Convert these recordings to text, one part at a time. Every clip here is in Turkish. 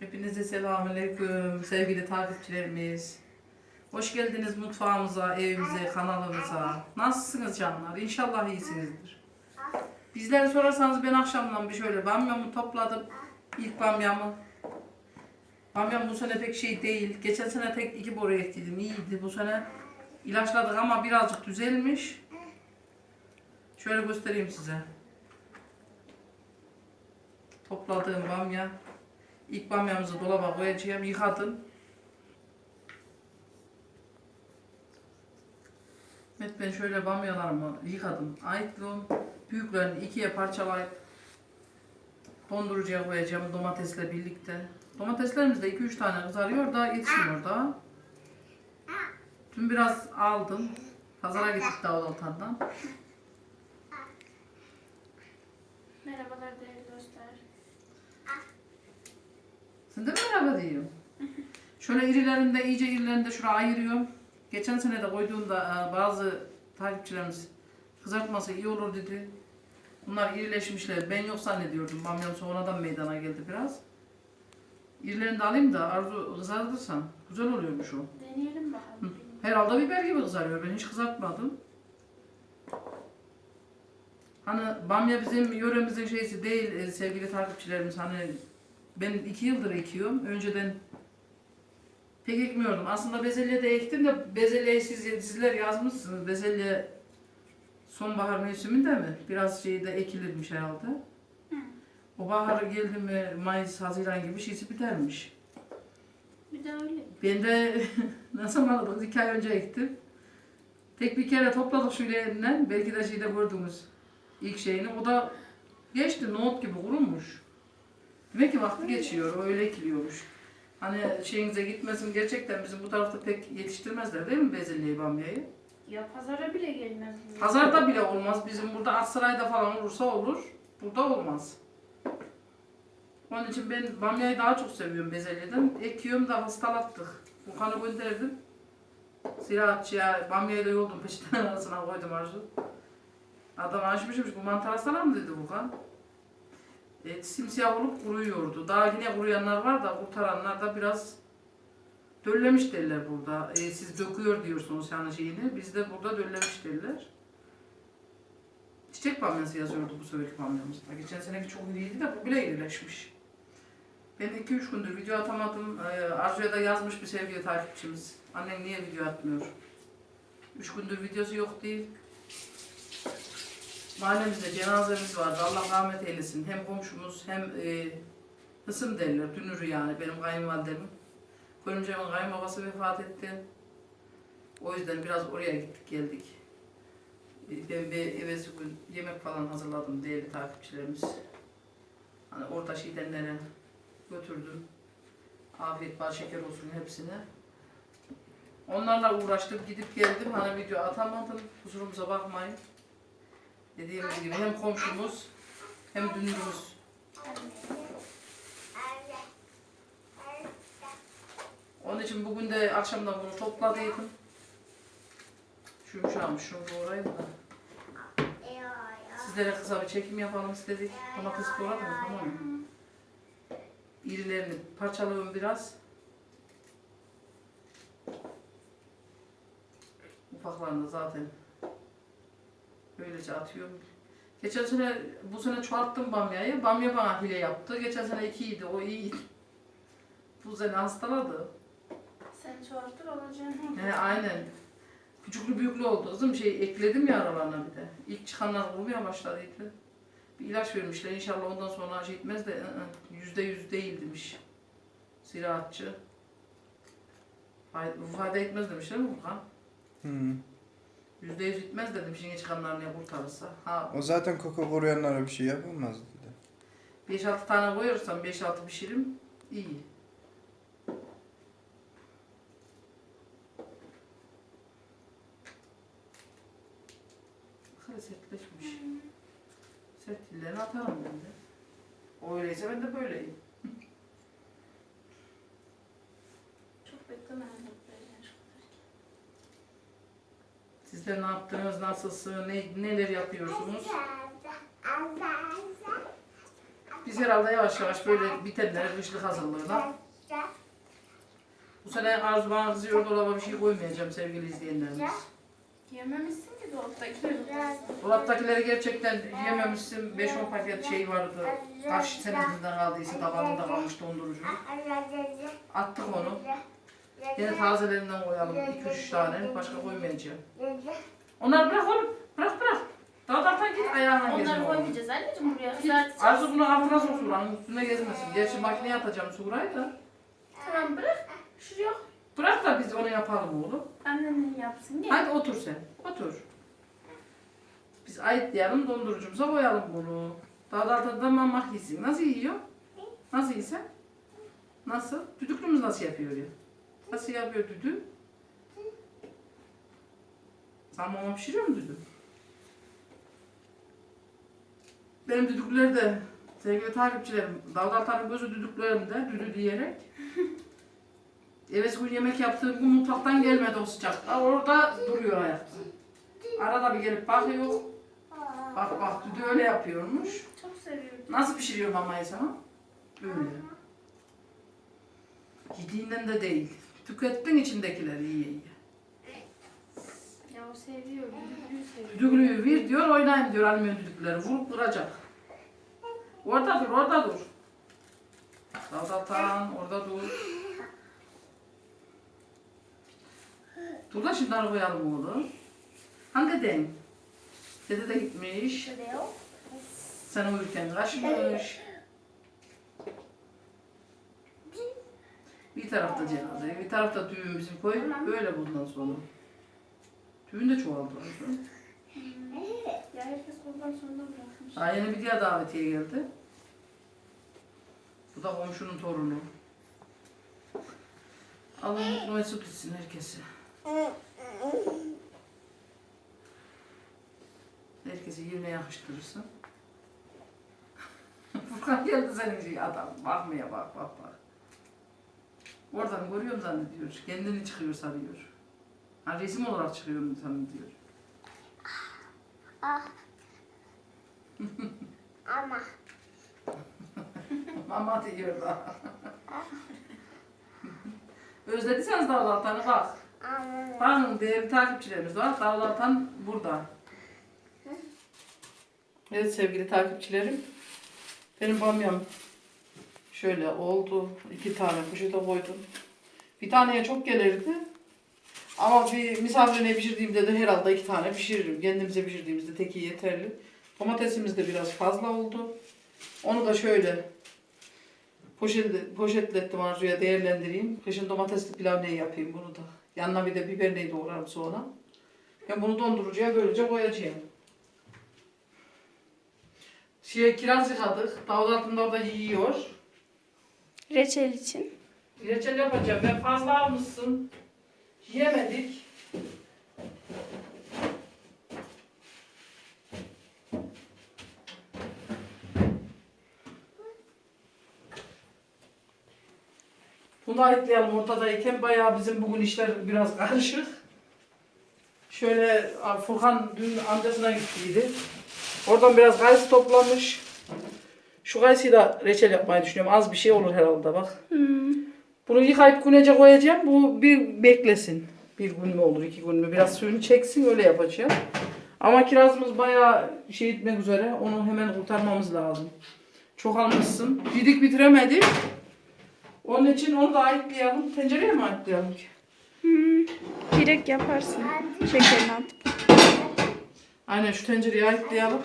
Hepinize selamünaleyküm sevgili takipçilerimiz. Hoş geldiniz mutfağımıza, evimize, kanalımıza. Nasılsınız canlar? İnşallah iyisinizdir. Bizleri sorarsanız ben akşamdan bir şöyle bamyamı topladım. İlk bamyamı. Bamyam bu sene pek şey değil. Geçen sene tek iki boru ektiydim. İyiydi bu sene. ilaçladık ama birazcık düzelmiş. Şöyle göstereyim size. Topladığım bamya. İlk bamyamızı dolaba koyacağım. Yıkadım. Evet ben şöyle bamyalarımı yıkadım. Ayıkladım. Büyüklerini ikiye parçalayıp dondurucuya koyacağım domatesle birlikte. Domateslerimiz de 2-3 tane kızarıyor da yetişmiyor daha. Dün biraz aldım. Pazara gittik Dağlıaltan'dan. Merhabalar değerli Sen de mi merhaba diyorsun? Şöyle irilerinde, iyice irilerinde şuraya ayırıyorum. Geçen sene de koyduğumda e, bazı takipçilerimiz kızartması iyi olur dedi. Bunlar irileşmişler. Ben yok zannediyordum. Bamyam sonradan meydana geldi biraz. İrilerini de alayım da arzu kızartırsam güzel oluyormuş o. Deneyelim bakalım. Herhalde biber gibi kızarıyor. Ben hiç kızartmadım. Hani bamya bizim yöremizin şeysi değil e, sevgili takipçilerimiz. Hani ben iki yıldır ekiyorum. Önceden pek ekmiyordum. Aslında bezelye de ektim de bezelyeyi siz, sizler yazmışsınız. Bezelye sonbahar mevsiminde mi? Biraz şey de ekilirmiş herhalde. O bahar geldi mi Mayıs, Haziran gibi şeysi bitermiş. Bir de öyle. Ben de zaman aldık? İki ay önce ektim. Tek bir kere topladık şöyle elinden. Belki de şeyde gördünüz ilk şeyini. O da geçti. Nohut gibi kurumuş. Demek ki vakti geçiyor. Öyle ekiliyormuş. Hani şeyinize gitmesin. Gerçekten bizim bu tarafta pek yetiştirmezler değil mi bezelyeyi, bamyayı? Ya pazara bile gelmez bu. Pazarda bile olmaz. Bizim burada Aksaray'da falan olursa olur. Burada olmaz. Onun için ben bamyayı daha çok seviyorum bezelyeden. Ekiyorum da hastalattık. Furkan'ı gönderdim. Ziraatçıya bamyayı da yoldum peşinden arasına koydum Arzu. Adam açmışmış bu mantar hastalar mı dedi Furkan. E, simsiyah olup kuruyordu. Daha yine kuruyanlar var da kurtaranlar da biraz döllemiş derler burada. E, siz döküyor diyorsunuz yani şeyini. Biz de burada döllemiş derler. Çiçek bamyası yazıyordu bu seferki bamyamızda. Geçen seneki çok iyiydi de bu bile irileşmiş. Ben 2-3 gündür video atamadım. Ee, Arzu'ya da yazmış bir sevgili takipçimiz. Annen niye video atmıyor? 3 gündür videosu yok değil. Mahallemizde cenazemiz vardı. Allah rahmet eylesin. Hem komşumuz hem e, hısım derler. Dünürü yani benim kayınvalidemin. Görümcemin kayınbabası vefat etti. O yüzden biraz oraya gittik geldik. E, Ben bir evvelsi gün yemek falan hazırladım değerli takipçilerimiz. Hani orta şeydenlere götürdüm. Afiyet bal şeker olsun hepsine. Onlarla uğraştım gidip geldim. Hani video atamadım. Kusurumuza bakmayın. Dediğimiz gibi hem komşumuz hem dünürümüz. Onun için bugün de akşamdan bunu topladıydım. Şu yumuşağmış şunu doğrayayım da. Sizlere kısa bir çekim yapalım istedik. Domates doğradım tamam mı? İrilerini parçalıyorum biraz. Ufaklarını zaten böylece atıyorum. Geçen sene, bu sene çoğalttım bamyayı. Bamya bana hile yaptı. Geçen sene ikiydi, o iyiydi. Bu sene hastaladı. Sen çoğaltır olacaksın. He, aynen. Küçüklü büyüklü oldu kızım. Şey ekledim ya aralarına bir de. İlk çıkanlar vurmaya başladıydı. Bir ilaç vermişler. İnşallah ondan sonra şey etmez de ı, ı, yüzde yüz değil demiş. Ziraatçı. Fayda, fayda etmez demişler mi Furkan? Hı. Yüzde yüz etmez de demiş yine çıkanlar ne kurtarırsa. Ha O zaten koku koruyanlara bir şey yapamaz dedi. 5-6 tane koyarsam 5-6 pişirim iyi. Baksana sertleşmiş. Sert dillerini atarım ben de. O öyleyse ben de böyleyim. Sizler ne yaptınız, nasılsın, ne, neler yapıyorsunuz? Biz herhalde yavaş yavaş böyle bitenlere kışlık hazırlığına. Bu sene Arzu bana kızıyor dolaba bir şey koymayacağım sevgili izleyenlerimiz. Yememişsin ki dolaptakileri. Dolaptakileri gerçekten yememişsin. 5-10 paket şey vardı. Kaç senesinden kaldıysa tabanında kalmış dondurucu. Attık onu. Yine tazelerinden koyalım. 2-3 tane. Başka koymayacağım. Onları bırak oğlum. Bırak bırak. Daha da git ayağına gezme. Onları oğlum. koymayacağız anneciğim buraya kızartacağız. Arzu bunu altına sok Suran'ın üstüne gezmesin. Gerçi makineye atacağım Sura'yı da. Tamam bırak. Şuraya Bırak da biz onu yapalım oğlum. annenin yapsın. Gel. Hadi otur sen. Otur. Biz ayıtlayalım dondurucumuza koyalım bunu. Daha da altında mamak yesin. Nasıl yiyor? Nasıl yiysen? Nasıl? Düdüklümüz nasıl yapıyor ya? Nasıl yapıyor düdü? Sen mama pişiriyor musun düdü? Benim düdükleri de sevgili takipçilerim, Davut gözü düdüklerimde, düdü diyerek. Evvelsi gün yemek yaptığım gün mutfaktan gelmedi o sıcakta. Orada duruyor ayakta. Arada bir gelip bakıyor. Bak bak düdü öyle yapıyormuş. Çok seviyorum. Nasıl pişiriyor mamayı sana? Böyle. Yediğinden de değil. Tükettin içindekileri iyi iyi. Ya o seviyor. Düdüklüyü seviyor. Düdüklüyü ver diyor, oynayın diyor alüminyum düdükleri. Vurup kıracak. Orada dur, orada dur. Davdatan, orada dur. Dur da şunları koyalım oğlum. Hangi den? Dede de gitmiş. Sen uyurken kaçmış. Bir tarafta cenaze, bir tarafta bizim koy. Böyle bundan sonra. Düğün de çoğaldı. Ya herkes oradan sonra bırakmış. Daha yeni bir diğer davetiye geldi. Bu da komşunun torunu. Allah mutlu mesut etsin herkesi. Herkesi yerine yakıştırırsın. Furkan geldi senin şey adam. Bakmaya bak bak bak. Oradan görüyorum zannediyor. Kendini çıkıyor sanıyor. Ha resim olarak çıkıyorum zannediyor. Ama Mama diyor da. Özlediyseniz Dağlartan'ı bak. Bakın değerli takipçilerimiz var. Dağlartan burada. Evet sevgili takipçilerim. Benim bamyam şöyle oldu. İki tane poşete koydum. Bir taneye çok gelirdi. Ama bir misafirine pişirdiğimde de herhalde iki tane pişiririm. Kendimize pişirdiğimizde teki yeterli. Domatesimiz de biraz fazla oldu. Onu da şöyle poşet, poşetlettim arzuya değerlendireyim. Kışın domatesli pilav ne yapayım bunu da. Yanına bir de biber neyi doğrarım sonra. Ben bunu dondurucuya böylece koyacağım. Şey, kiraz yıkadık. Davul altında orada yiyor. Reçel için. Reçel yapacağım. Ben fazla almışsın. Yemedik. Bunu ayıklayalım ortadayken. Bayağı bizim bugün işler biraz karışık. Şöyle Furkan dün amcasına gittiydi. Oradan biraz kayısı toplamış. Şu kayısıyı da reçel yapmayı düşünüyorum. Az bir şey olur herhalde bak. Bunu yıkayıp günece koyacağım. Bu bir beklesin. Bir gün mü olur, iki gün mü? Biraz suyunu çeksin öyle yapacağım. Ama kirazımız bayağı şey etmek üzere. Onu hemen kurtarmamız lazım. Çok almışsın. Yedik bitiremedik. Onun için onu da ayıklayalım. Tencereye mi ayıklayalım ki? Direkt yaparsın. Şekerini atıp. Aynen şu tencereyi ayıklayalım.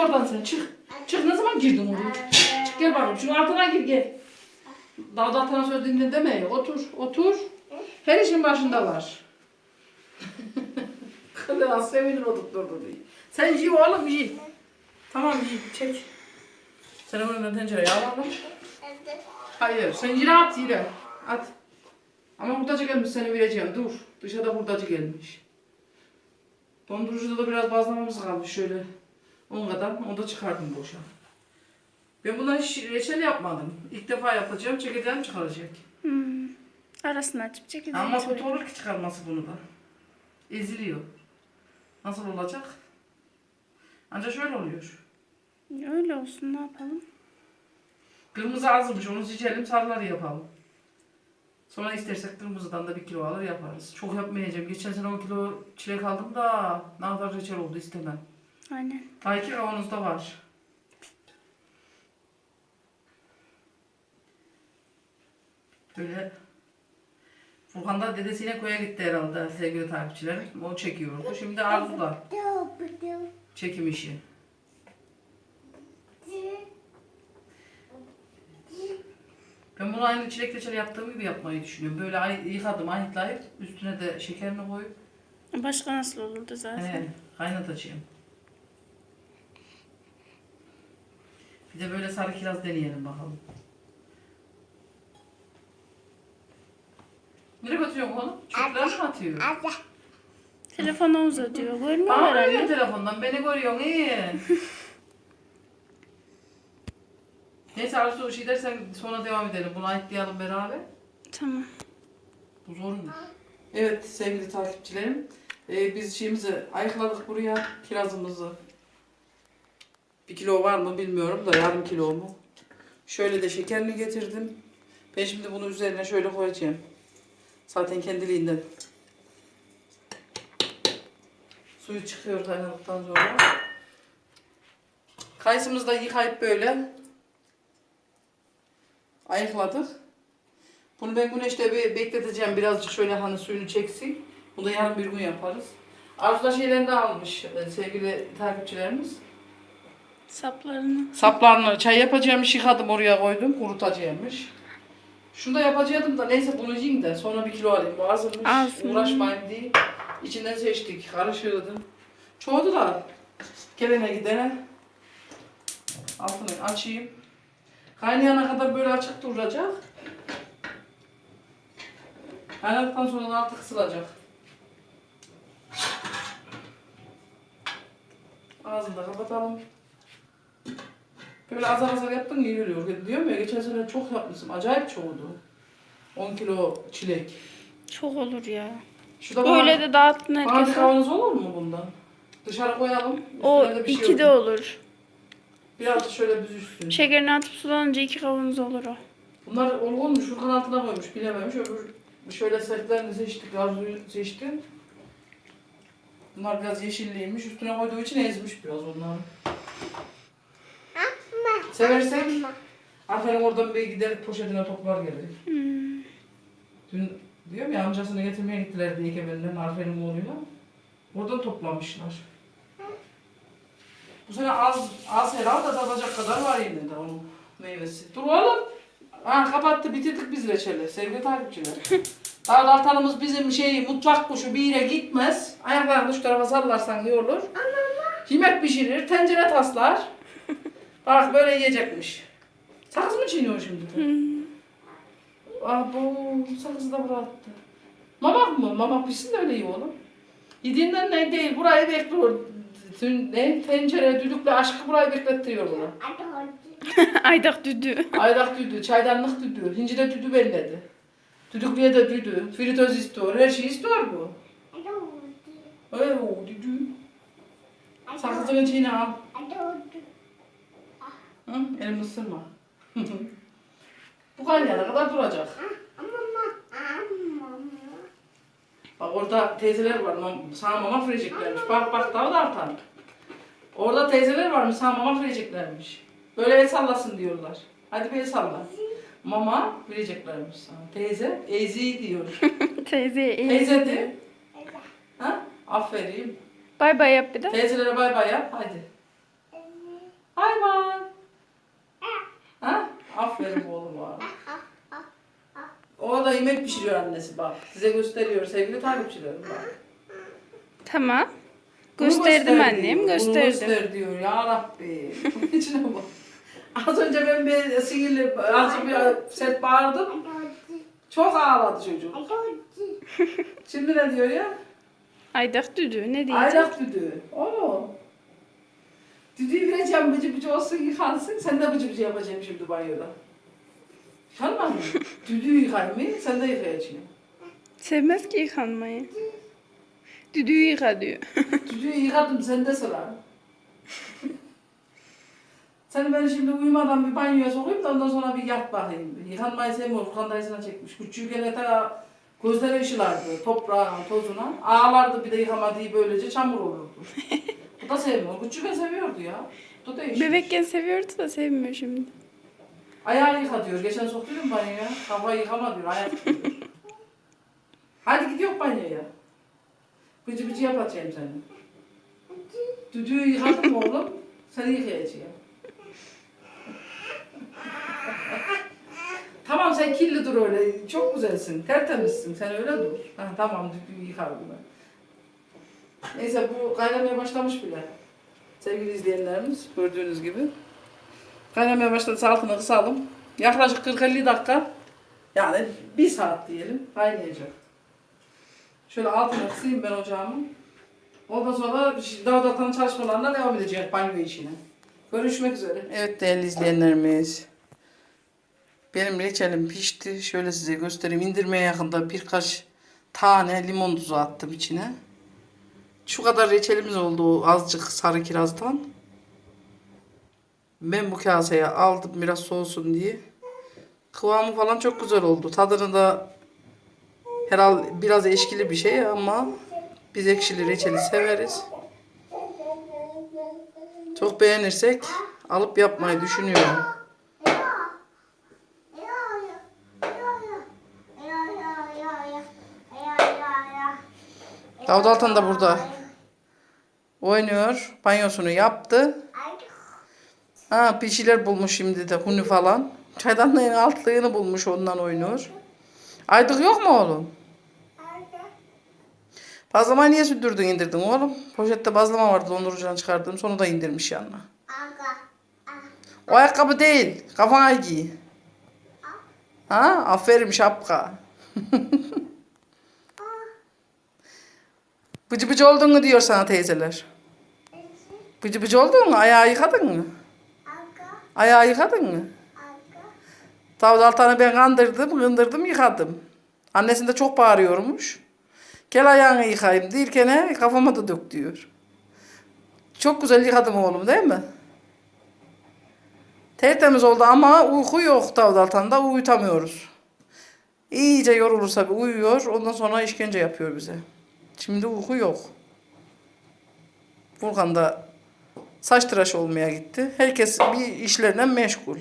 Oradan sen çık. Çık ne zaman girdin oraya? Çık gel bakalım. Şunun altına gir gel. Dağda atana söz dinle deme. Otur otur. Her işin başında var. Kılı sevinir o tutturdu diye. Sen yiy oğlum yiy. Tamam yiy çek. Sen onu tencereye alalım. Hayır sen yine at yine. At. Ama hurdacı gelmiş seni vereceğim. Dur. Dışarıda hurdacı gelmiş. Dondurucuda da biraz bazlamamız kalmış şöyle. On kadar. Onu da çıkardım boşa. Ben buna hiç reçel yapmadım. İlk defa yapacağım. Çekirdeğim çıkaracak. Arasını açıp çekeceğim. Ama kötü olur ki çıkarması bunu da. Eziliyor. Nasıl olacak? Ancak şöyle oluyor. Öyle olsun ne yapalım. Kırmızı azmış onu seçelim sarıları yapalım. Sonra istersek kırmızıdan da bir kilo alır yaparız. Çok yapmayacağım. Geçen sene 10 kilo çilek aldım da ne kadar reçel oldu istemem. Aynen. Daha iki kavanozda var. Böyle Furkan da dedesiyle koya gitti herhalde sevgili takipçilerim. O çekiyordu. Şimdi Arzu'da çekim işi. Ben bunu aynı çilek reçeli yaptığım gibi yapmayı düşünüyorum. Böyle yıkadım, ayıklayıp üstüne de şekerini koyup Başka nasıl olurdu zaten? he, kaynatacağım. Bir de böyle sarı kiraz deneyelim bakalım. Nereye götürüyorsun oğlum? Çöpler mi atıyor? Telefonu uzatıyor. Görmüyor Bana herhalde. görüyorsun telefondan, beni görüyorsun iyi. Neyse Arzu bir şey dersen sonra devam edelim. Bunu ayıklayalım beraber. Tamam. Bu zormuş. Evet sevgili takipçilerim. Ee, biz şeyimizi ayıkladık buraya. Kirazımızı. Bir kilo var mı bilmiyorum da yarım kilo mu? Şöyle de şekerini getirdim. Ben şimdi bunu üzerine şöyle koyacağım. Zaten kendiliğinden. Suyu çıkıyor kaynadıktan sonra. Kayısımızı da yıkayıp böyle ayıkladık. Bunu ben güneşte bir bekleteceğim birazcık şöyle hani suyunu çeksin. Bunu da yarın bir gün yaparız. Arzu da şeylerini de almış e, sevgili takipçilerimiz. Saplarını. Saplarını çay yapacağımış yıkadım oraya koydum kurutacağımış. Şunu da yapacaktım da neyse bunu yiyeyim de sonra bir kilo alayım. Bu azmış uğraşmayayım diye. İçinden seçtik karıştırdım. Çoğdu da gelene gidene altını açayım. Kaynayana kadar böyle açık duracak. Kaynadıktan sonra da altı kısılacak. Ağzını da kapatalım. Böyle azar azar yaptın iyi oluyor. Diyorum ya geçen sene çok yapmışım. Acayip çoğuldu. 10 kilo çilek. Çok olur ya. Şurada bana, Böyle de dağıttın bana bir herkese. kavanoz olur mu bundan? Dışarı koyalım. O Üstüne bir şey iki de olur. olur. Biraz da şöyle büzüşsün. Şekerini atıp sulanınca iki kavanoz olur o. Bunlar olgun mu? Şurkan altına koymuş. Bilememiş. Öbür şöyle sertlerini seçtik. Arzuyu seçtim. Bunlar biraz yeşilliymiş. Üstüne koyduğu için ezmiş biraz onları. Seversek aferin oradan bir gider poşetine toplar gelir. Hmm. Dün diyorum ya amcasını getirmeye gittiler diye Egemen'den aferin oğluyla. Oradan toplamışlar. Bu sene az, az herhalde tadacak kadar var yine de onun meyvesi. Dur oğlum. Ha kapattı bitirdik biz reçeli sevgili takipçiler. Daha daltanımız bizim şey mutfak kuşu bir yere gitmez. Ayaklarını şu tarafa sallarsan iyi olur. Yemek pişirir, tencere taslar. Bak böyle yiyecekmiş. Sakız mı çiğniyor şimdi? Hmm. Abo sakızı da bıraktı. Mamak mı? Mamak pişsin de öyle iyi oğlum. Yediğinden ne değil. Burayı bekliyor. Tün, ne? Tencere, düdükle aşkı burayı beklettiriyor bunu. Aydak düdü. Aydak düdü, çaydanlık düdü, hinci de düdü belledi. Düdüklüye de düdü, fritöz istiyor, her şeyi istiyor bu. Öyle o düdü. Sakızını çiğne al. Hı? Elimi ısırma. bu kaynayana kadar duracak. Bak orada teyzeler var. Sana mama vereceklermiş. Bak bak daha da artan. Orada teyzeler varmış. Sana mama vereceklermiş. Böyle el sallasın diyorlar. Hadi bir el salla. Mama vereceklermiş sana. Teyze, ezi diyor. Teyze iyi. Teyze de. Ha? Aferin. Bay bay yap bir de. Teyzelere bay bay yap. Hadi. Bay bay. Aferin oğluma. O da yemek pişiriyor annesi bak. Size gösteriyor sevgili takipçilerim bak. Tamam. Bunu Gösterdim göster annem, diyor, Bunu gösterdim. göster diyor ya Rabbi. İçine bak. Az önce ben bir sinirli, azıcık bir sert bağırdım. Çok ağladı çocuk. Şimdi ne diyor ya? Aydak düdü. Ne diyeceğim? Ayrak düdüğü. Oo. Düdüğü vereceğim bıcı bıcı olsun yıkansın. Sen de bıcı bıcı yapacaksın şimdi banyoda. Yıkanmaz mı? Düdüğü yıkayayım mı? Sen de yıkayacaksın. Sevmez ki yıkanmayı. Düdüğü yıka diyor. Düdüğü yıkadım sende sıra. Seni ben şimdi uyumadan bir banyoya sokayım da ondan sonra bir yat bakayım. Yıkanmayı sevmiyor. Furkan dayısına çekmiş. Küçükken ta gözleri ışılardı. Toprağın tozuna. Ağlardı bir de yıkamadığı böylece çamur olurdu. Da sevmiyor. Küçükken seviyordu ya. Bu da değişmiş. Bebekken seviyordu da sevmiyor şimdi. Ayağı yıka diyor. Geçen soktuydum banyoya. Kafayı yıkama diyor. Ayak diyor. Hadi gidiyor banyoya. Bıcı bıcı yapacağım seni. Düdüğü yıkadın mı oğlum? Seni yıkayacağım. tamam sen kirli dur öyle. Çok güzelsin. Tertemizsin. Sen öyle dur. Ha, tamam düdüğü yıkarım ben. Neyse bu kaynamaya başlamış bile. Sevgili izleyenlerimiz gördüğünüz gibi. Kaynamaya başladı altını kısalım. Yaklaşık 40-50 dakika yani bir saat diyelim kaynayacak. Şöyle altını kısayım ben ocağımı. Ondan sonra daha datan çalışmalarına devam edecek banyo işine. Görüşmek üzere. Evet değerli izleyenlerimiz. Benim reçelim pişti. Şöyle size göstereyim. İndirmeye yakında birkaç tane limon tuzu attım içine. Şu kadar reçelimiz oldu azıcık sarı kirazdan. Ben bu kaseye aldım biraz soğusun diye. Kıvamı falan çok güzel oldu. Tadını da herhal biraz eşkili bir şey ama biz ekşili reçeli severiz. Çok beğenirsek alıp yapmayı düşünüyorum. Davut Altan da burada oynuyor. Banyosunu yaptı. Ha bir şeyler bulmuş şimdi de huni falan. Çaydanlığın altlığını bulmuş ondan oynuyor. Aydık yok mu oğlum? Bazlama niye sürdürdün indirdin oğlum? Poşette bazlama vardı dondurucudan çıkardım. Sonra da indirmiş yanına. O ayakkabı değil. Kafana giy. Ha? Aferin şapka. bıcı bıcı oldun mu diyor sana teyzeler. Bıcı bıcı oldun mu? Ayağı yıkadın mı? Ayağı yıkadın mı? Davut Altan'ı ben kandırdım, kındırdım, yıkadım. Annesinde de çok bağırıyormuş. Gel ayağını yıkayayım derken kafama da dök diyor. Çok güzel yıkadım oğlum değil mi? Tertemiz oldu ama uyku yok Davut Altan'da uyutamıyoruz. İyice yorulursa bir uyuyor ondan sonra işkence yapıyor bize. Şimdi uyku yok. Furkan da saç tıraş olmaya gitti. Herkes bir işlerine meşgul.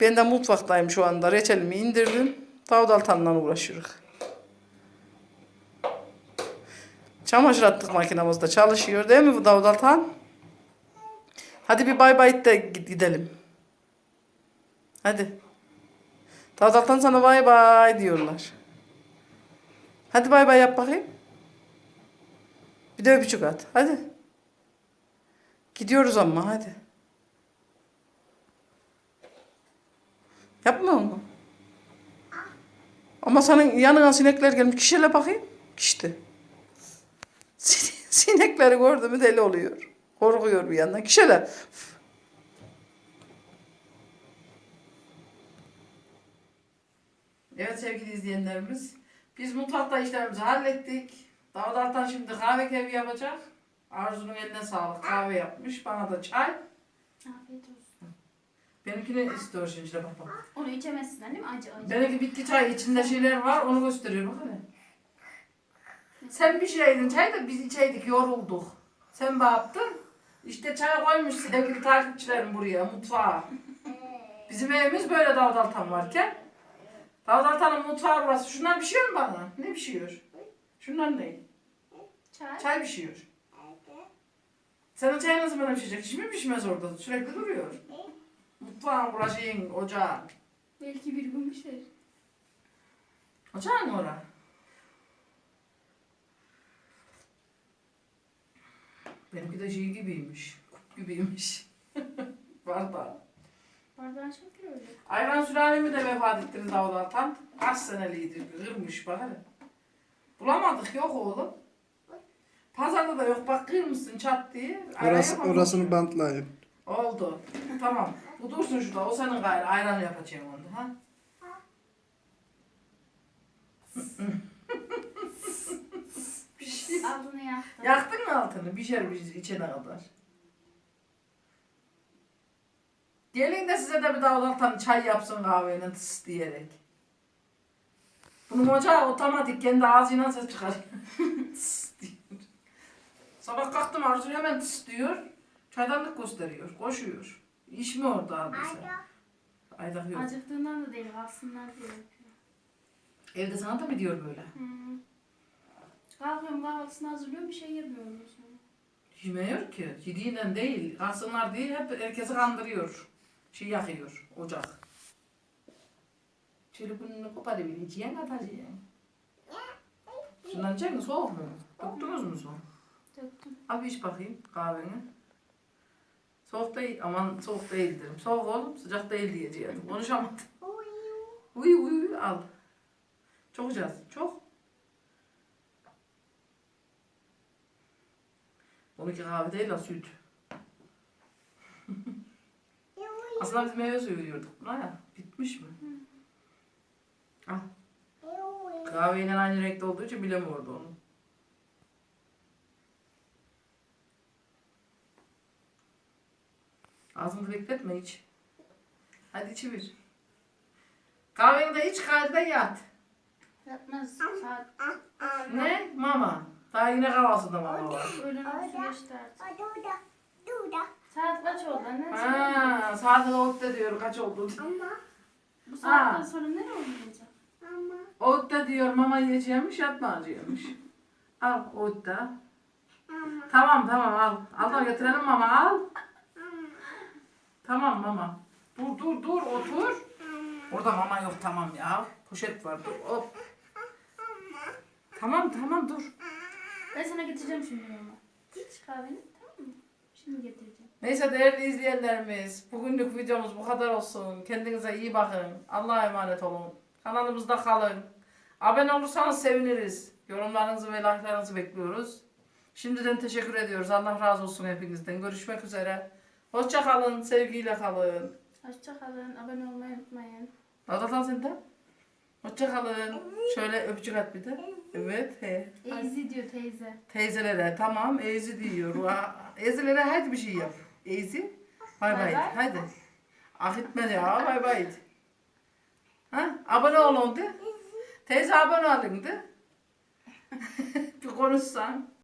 Ben de mutfaktayım şu anda. Reçelimi indirdim. Davut Altan'la uğraşıyoruz. Çamaşır attık makinamız da çalışıyor değil mi Davut Altan? Hadi bir bay bay de gidelim. Hadi. Davut Altan sana bay bay diyorlar. Hadi bay bay yap bakayım. Bir de öpücük at. Hadi. Gidiyoruz ama hadi. Yapma onu. Ama senin yanına sinekler gelmiş. Kişiyle bakayım. Sin- Sinekleri gördü mü deli oluyor. Korkuyor bir yandan. Kişiyle. Evet sevgili izleyenlerimiz. Biz mutfakta işlerimizi hallettik. Davut Altan şimdi kahve kevi yapacak. Arzu'nun eline sağlık. Kahve yapmış. Bana da çay. Afiyet olsun. Benimkini istiyor şimdi işte bak bak. Onu içemezsin annem acı acı. Benimki bitki çay içinde şeyler var onu gösteriyor bak hele. Sen bir şeydin çay da biz içeydik yorulduk. Sen ne yaptın? İşte çay koymuş sevgili takipçilerim buraya mutfağa. Bizim evimiz böyle Davut Altan varken. Davut Altan'ın mutfağı burası. Şunlar pişiyor mu bana? Ne pişiyor? Şunlar ne? Çay. Çay pişiyor. Senin çay nasıl bana pişecek? Hiç mi pişmez orada? Sürekli duruyor. Mutfağın şeyin, ocağın. Belki bir gün pişer. Ocağın ora. Benimki de şey gibiymiş. Kup gibiymiş. Var da. Bardağın çok öyle. Ayran sülalemi de vefat ettiniz Davut Altan. Kaç seneliydi. Kırmış hele. Bulamadık yok oğlum. Pazarda da yok bak kırmışsın çat diye. Ayran Orası, orasını bantlayın. Oldu. Tamam. Bu dursun şurada. O senin gayrı. Ayran yapacağım onu. Ha? Altını yaktım. Yaktın mı altını? Pişer bir içene kadar. Gelin de size de bir davulatan çay yapsın kahveyle tıs diyerek. Bunun ocağı otomatik kendi ağzıyla ses çıkar. tıs diyor. Sabah kalktım Arzu hemen tıs diyor. Çaydanlık gösteriyor. Koşuyor. İş mi orada aldıysa? Aydak yok. Acıktığından da değil, kalsınlar diye yapıyor. Evde sana da mı diyor böyle? Hı. Kalkıyorum kahvaltısını hazırlıyorum bir şey yemiyorum. Yemiyor ki. Yediğinden değil. Kalsınlar diye hep herkesi kandırıyor. Şey yakıyor. Ocak. Şöyle bunu koparıvereceğim atacağım. Şundan içecek mi? Soğuk mu? Döktünüz mü soğuk? Döktüm. Al bir iç bakayım kahveni. Soğuk değil. Aman soğuk değil dedim. Soğuk oğlum sıcak değil diyeceğim. Konuşamadım. Uy uy uy al. Çok içeceğiz. Çok. 12 kahve değil la süt. Aslında biz meyve suyu veriyorduk buna ya. Bitmiş mi? Al. Kahveyle aynı renkte olduğu için bilemiyordu onu. Ağzını bekletme iç. Hadi içivir. Kahveni de iç kahvede yat. Yatmaz saat. Ne? Mama. Daha yine kahvaltıda mama var. Öğlen olsun geçti artık. Saat kaç oldu anne? Ha, saat oldu diyor kaç oldu. Bu saatten Ha. sonra nereye oynayacak? Oğut da diyor mama yiyeceğimiş yatmayacakmış. Al oğut da. Tamam tamam al. Al da getirelim mama al. Tamam mama. Dur dur dur otur. Orada mama yok tamam ya. Poşet var dur hop. Tamam tamam dur. Ben sana getireceğim şimdi mama. İç kahveni tamam mı? Şimdi getireceğim. Neyse değerli izleyenlerimiz, bugünlük videomuz bu kadar olsun. Kendinize iyi bakın. Allah'a emanet olun. Kanalımızda kalın. Abone olursanız seviniriz. Yorumlarınızı ve like'larınızı bekliyoruz. Şimdiden teşekkür ediyoruz. Allah razı olsun hepinizden. Görüşmek üzere. Hoşça kalın, sevgiyle kalın. Hoşça kalın. Abone olmayı unutmayın. Nazatan sen de. Hoşça kalın. Şöyle öpücük at bir de. Evet. He. Easy diyor teyze. Teyzelere tamam Ezi diyor. Ezilere hadi bir şey yap. Ezi. Bay Bay. Hadi. Akıtma ya bay bay. Ha? Abone olun de. Teyze abone olun de. bir konuşsan.